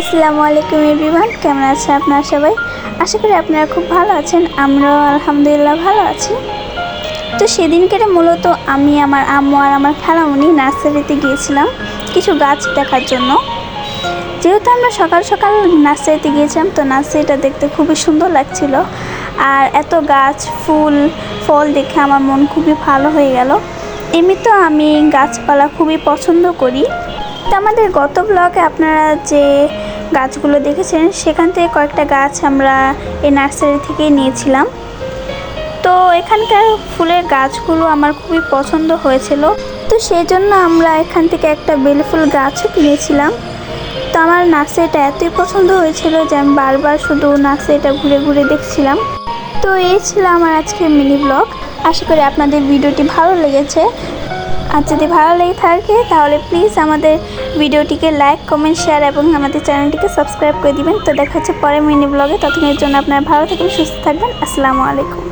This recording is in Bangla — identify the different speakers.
Speaker 1: আসসালামু আলাইকুম এভরিওয়ান, কেমন আছেন আপনারা সবাই? আশা করি আপনারা খুব ভালো আছেন, আমরাও আলহামদুলিল্লাহ ভালো আছি। তো সেদিনকে মূলত আমি, আমার আম্মু আর আমার খালামুনি নার্সারিতে গিয়েছিলাম কিছু গাছ দেখার জন্য। যেহেতু আমরা সকাল সকাল নার্সারিতে গিয়েছিলাম, তো নার্সারিটা দেখতে খুবই সুন্দর লাগছিল। আর এত গাছ, ফুল, ফল দেখে আমার মন খুবই ভালো হয়ে গেল। এমনিতেও আমি গাছপালা খুবই পছন্দ করি। তো আমাদের গত ব্লগে আপনারা যে গাছগুলো দেখেছেন? সেখান থেকে কয়েকটা গাছ আমরা এই নার্সারি থেকেই নিয়েছিলাম। তো এখানকার ফুলের গাছগুলো আমার খুবই পছন্দ হয়েছিল। তো সেই জন্য আমরা এখান থেকে একটা বেলি ফুল গাছও কিনেছিলাম। তো আমার নার্সারিটা এতই পছন্দ হয়েছিল যে আমি বারবার শুধু নার্সারিটা ঘুরে ঘুরে দেখছিলাম। তো এই ছিল আমার আজকের মিনি ব্লগ। আশা করি আপনাদের ভিডিওটি ভালো লেগেছে। আর যদি ভালো লেগে থাকে, তাহলে প্লিজ আমাদের ভিডিওটিকে লাইক কমেন্ট শেয়ার এবং আমাদের চ্যানেলটিকে সাবস্ক্রাইব করে দিবেন। তো দেখা হচ্ছে পরে মিনি ব্লগে ততক্ষণের জন্য আপনারা ভালো থাকবেন, সুস্থ থাকবেন। আসসালামু আলাইকুম।